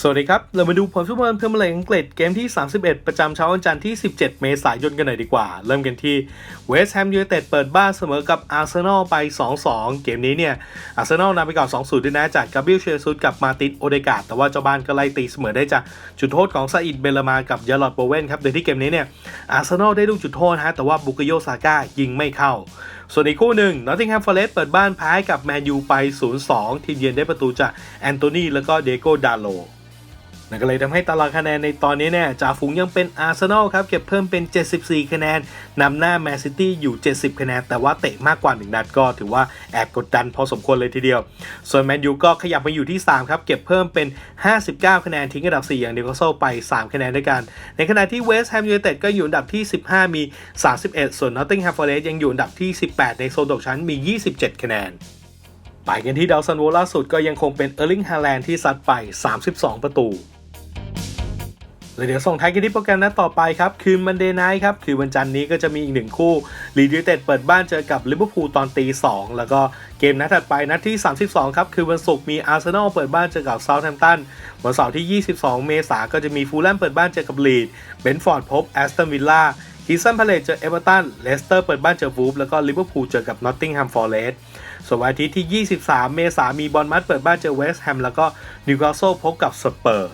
สวัสดีครับ เรามาดูผลฟุตบอลเพรีเมียร์ลีกอังกฤษเกมที่ 31 ประจำเช้าวันจันทร์ที่ 17 เมษายนกันหน่อยดีกว่า เริ่มกันที่เวสต์แฮมยูไนเต็ดเปิดบ้านเสมอกับอาร์เซนอลไป 2-2 เกมนี้เนี่ย อาร์เซนอลนำไปก่อน 2-0 ด้วยนะ จากกาเบรียลเชซุสกับมาตินโอเดกาดแต่ว่าเจ้าบ้านก็ไล่ตีเสมอได้จากจุดโทษของซาอิดเบลมากับยาลอดโบเวนครับ โดยที่เกมนี้เนี่ย อาร์เซนอลได้ลูกจุดโทษฮะ แต่ว่าบุกโยซาก้ายิงไม่เข้าส่วนอีกคู่หนึ่งนอตติงแฮมฟอร์เรสต์เปิดบ้านแพ้กับแมนยูไป 0-2 ทีมเยือนได้ประตูจากแอนโทนีแล้วก็เดโกดาโล นั่นก็เลยทำให้ตารางคะแนนในตอนนี้เนี่ยจ่าฝูงยังเป็นอาร์เซนอลครับเก็บเพิ่มเป็น 74 คะแนนนำหน้าแมนซิตี้อยู่ 70 คะแนน แต่ว่าเตะมากกว่า 1 นัดก็ถือว่าแอบกดดันพอสมควรเลยทีเดียว ส่วนแมนยูก็ขยับมาอยู่ที่ 3 ครับ เก็บเพิ่มเป็น 59 คะแนน ทิ้งอันดับ 4 อย่างเดียวก็โซ่ไป 3 คะแนนด้วยกัน ในขณะที่เวสต์แฮมยูไนเต็ดก็อยู่อันดับที่ 15 มี 31 ส่วนนอตติงแฮมฟอร์เรสต์ยังอยู่อันดับที่ 18 ในโซนตกชั้นมี 27 คะแนนไปกันที่ดาวซันโวล่าสุดก็ยังคงเป็นเออร์ลิงฮาแลนด์ที่ซัดไป 32 ประตู แล้วเดี๋ยวส่งท้ายกันที่โปรแกรมนัดต่อไปครับ คืนมันเดย์ไนท์ครับ คือวันจันทร์นี้ก็จะมีอีกหนึ่งคู่ลีดยูเต็ดเปิดบ้านเจอกับลิเวอร์พูลตอนตี2แล้วก็เกมนัดถัดไปนัดที่ 32 ครับ คือวันศุกร์มีอาร์เซนอลเปิดบ้านเจอกับเซาท์แฮมป์ตันวันเสาร์ที่ 22 เมษายนก็จะมีฟูลแลมเปิดบ้านเจอกับลีดเบนฟอร์ดพบแอสตันวิลล่าคิสันพาเลตเจอเอเวอร์ตันเลสเตอร์เปิดบ้านเจอวูฟแล้วก็ลิเวอร์พูลเจอกับนอตติงแฮมฟอร์เรสส่วนวันอาทิตย์ที่ 23 เมษายนมีบอลมัดเปิดบ้านเจอเวสต์แฮมแล้วก็นิวคาสเซิลพบกับสเปอร์